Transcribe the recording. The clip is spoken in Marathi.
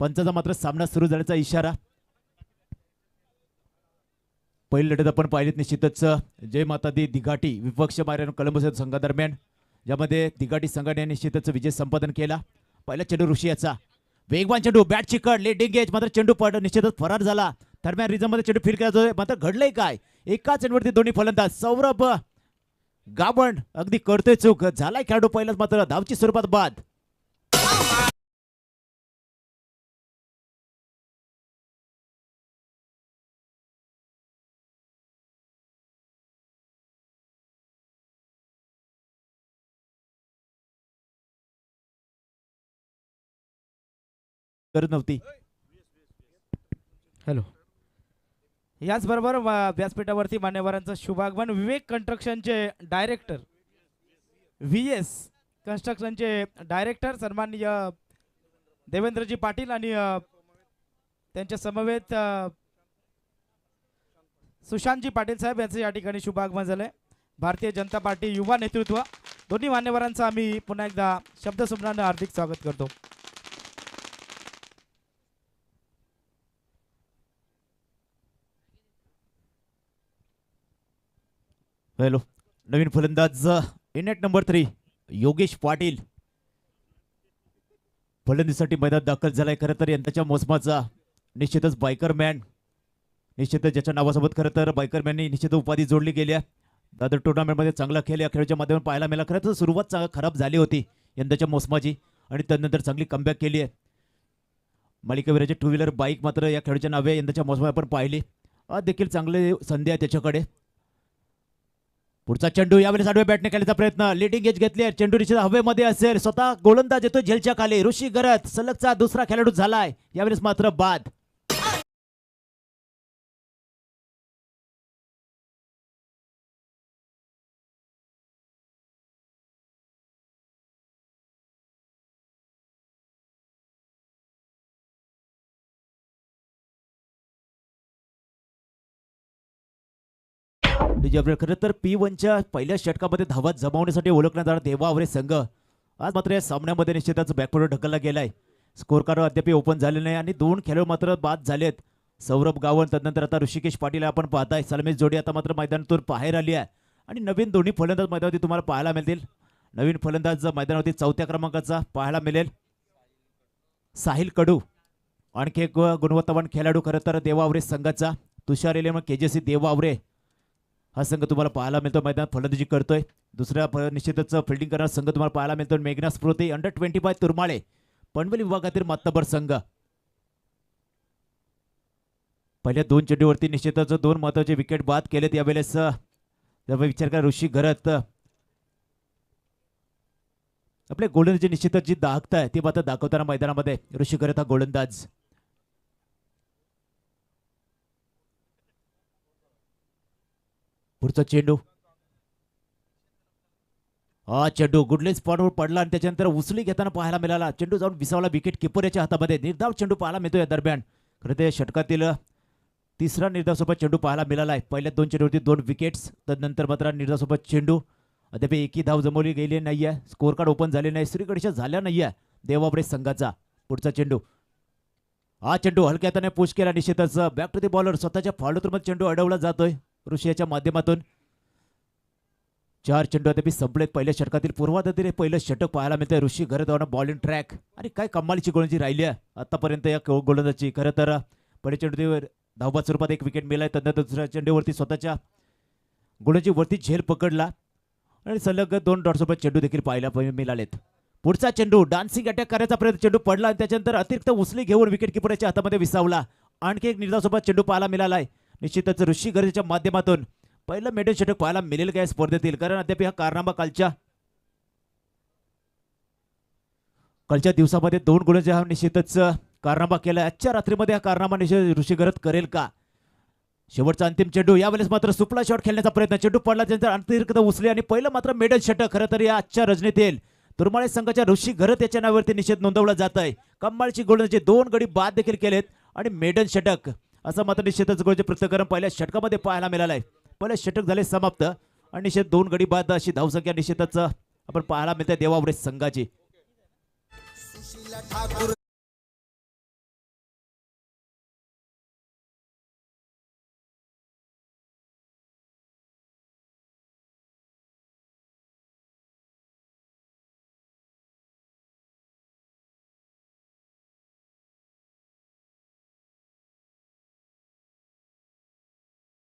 पंचाचा मात्र सामना सुरू झाल्याचा इशारा. पहिली लढत आपण पाहिलीत निश्चितच जय माता दी दिघाटी विपक्ष मार्यान कलंबस संघादरम्यान ज्यामध्ये दिघाटी संघाने निश्चितच विजय संपादन केला. पहिला चेंडू ऋषी याचा वेगवान चेंडू बॅट चिकट लेट डिंगेज मात्र चेंडू पड निश्चितच फरार झाला. दरम्यान रिझममध्ये चेंडू फील करायचा मात्र घडलंय काय? एका चेंडूवरती दोन्ही फलंदाज सौरभ गाबण अगदी करतोय चूक. झालाय खेळाडू पहिलाच मात्र धावची स्वरूपात बाद. करत नव्हती. हॅलो. याचबरोबर व्यासपीठावरती मान्यवरांचं शुभागमन विवेक कन्स्ट्रक्शनचे डायरेक्टर व्ही एस कन्स्ट्रक्शनचे डायरेक्टर सन्माननीय देवेंद्रजी पाटील आणि त्यांच्या समवेत सुशांतजी पाटील साहेब यांचं या ठिकाणी शुभागमन झालंय. भारतीय जनता पार्टी युवा नेतृत्व. दोन्ही मान्यवरांचं आम्ही पुन्हा एकदा शब्दसुमनानं हार्दिक स्वागत करतो. हॅलो नवीन फलंदाज इनेट नंबर थ्री योगेश पाटील. फलंदीसाठी मैदान दाखल झालाय खरं तर यंदाच्या मोसमाचा. निश्चितच बायकर मॅन निश्चितच ज्याच्या नावासोबत खरं तर बायकर मॅननी निश्चित उपाधी जोडली गेल्या दादर टुर्नामेंटमध्ये चांगला खेळ या खेळाच्या माध्यमातून पाहायला मिळाला. खरं तर सुरुवात खराब झाली होती यंदाच्या मोसमाची आणि त्यानंतर चांगली कमबॅक केली आहे. मालिकावीराची टू व्हीलर बाईक मात्र या खेळाच्या नावे यंदाच्या मोसमात आपण पाहिली. देखील चांगले संधी आहे त्याच्याकडे. पुढचा चेंडू यावेळेस आडवे बॅटने खेळण्याचा प्रयत्न. लिडिंग एज घेतली आहे. चेंडू निश्चित हवेमध्ये असेल. स्वतः गोलंदाज येतो झेलच्या खाली. ऋषी गरत सलगचा दुसरा खेळाडू झालाय. यावेळेस मात्र बाद. म्हणजे खरं तर पी वनच्या पहिल्या षटकामध्ये धावा जमावण्यासाठी ओळखण्यात जाणारा देवावरे संघ. आज मात्र या सामन्यामध्ये निश्चितच बॅकवर्ड ढकलला गेलाय. स्कोर कार्ड अद्याप ओपन झाले नाही आणि दोन खेळाडू मात्र बाद झालेत. सौरभ गावण तदनंतर आता ऋषिकेश पाटील आपण पाहताय. सलमेश जोडी आता मात्र मैदानातून बाहेर आली आहे. आणि नवीन दोन्ही फलंदाज मैदानावरती तुम्हाला पाहायला मिळतील. नवीन फलंदाज मैदानावरती चौथ्या क्रमांकाचा पाहायला मिळेल. साहिल कडू आणखी एक गुणवत्तावान खेळाडू खरं तर देवावरे संघाचा. तुषार एलेम के जे सी देवावरे हा संघ तुम्हाला पाहायला मिळतो मैदान फलंदाजी करतोय. दुसऱ्या निश्चितच फिल्डिंग करणारा संघ तुम्हाला पाहायला मिळतो मेघना Sphurti under twenty five Turmale. Panvel विभागातील मातबर संघ. पहिल्या दोन चेंडूवरती निश्चितच दोन महत्त्वाचे विकेट बाद केलेत यावेळेस जर विचार करा ऋषी घरत. आपले गोलंदाजी निश्चितच जी दाहकता आहे ती मात्र दाखवताना मैदानामध्ये. ऋषी घरत हा गोलंदाज पुढचा चेंडू. हा चेंडू गुडले स्पॉटवर पडला आणि त्याच्यानंतर उचली घेताना पाहायला मिळाला. चेंडू जाऊन विसावला विकेट किपर याच्या हातामध्ये. निर्धाव चेंडू पाहायला मिळतो या दरम्यान. खरं ते षटकातील तिसरा निर्धावसोबत चेंडू पाहायला मिळाला आहे. पहिल्या दोन चेंडूवरती दोन विकेट्स तदनंतर मात्र निर्धावसोबत चेंडू. अद्याप एकही धाव जमवली गेली नाही आहे स्कोर कार्ड ओपन झाले नाही. श्रीगणेशा झाल्या नाही आहे देवाबरे संघाचा पुढचा चेंडू. हा चेंडू हलक्याताने पुश केला. निश्चितच बॅक टू दी बॉलर स्वतःच्या फॉलोतून चेंडू अडवला जातोय. ऋषियाच्या माध्यमातून. चार चेंडू अद्याप संपलेत पहिल्या षटकातील. पूर्वाधातील पहिलं षटक पाहायला मिळतंय. ऋषी घरत बॉलिंग ट्रॅक आणि काय कमालीची गोलंदाजी राहिली आहे. आतापर्यंत या गोलंदाजी. खरं तर पहिल्या चेंडूवर धावबा स्वरूपात एक विकेट मिळालाय. तर दुसऱ्या चेंडूवरती स्वतःच्या गोलंदाजीवरती झेल पकडला. आणि सलग दोन डॉटसोबत चेंडू देखील पाहायला मिळालेत. पुढचा चेंडू डान्सिंग अटॅक करायचा प्रयत्न चेंडू पडला. आणि त्याच्यानंतर अतिरिक्त उचली घेऊन विकेट किपरच्या हातामध्ये विसावला. आणखी एक निर्धावसोबत चेंडू पाहायला मिळालाय. निश्चितच ऋषी गरजेच्या माध्यमातून पहिलं मेडल षटक पाहायला मिळेल काय स्पर्धेतील? कारण अद्याप हा कारनामा कालच्या कालच्या दिवसामध्ये दोन गुणांचे हा निश्चितच कारनामा केला आजच्या रात्रीमध्ये हा कारनामा निश्चित ऋषी गरज करेल का? शेवटचा अंतिम चेंडू यावेळेस मात्र सुपला शॉट खेळण्याचा प्रयत्न. चेंडू पडला त्यानंतर अतिरिक्त उचले आणि पहिलं मात्र मेडल षटक. खरं तर या आजच्या रजनीत येईल तुरमाळे संघाच्या ऋषी घरत याच्या नावावरती निषेध नोंदवला जात आहे कम्माळची गोलंदाजी दोन गडी बाद देखील केलेत आणि मेडन षटक. असं मात्र निश्चितच गोलचे प्रत्यकरण पहिल्या षटकामध्ये पाहायला मिळालंय पहिलं षटक झाले समाप्त. आणि निश्चित दोन गडी बाद अशी धावसंख्या निश्चितच आपण पाहायला मिळते देवावरे संघाची. ठाकूर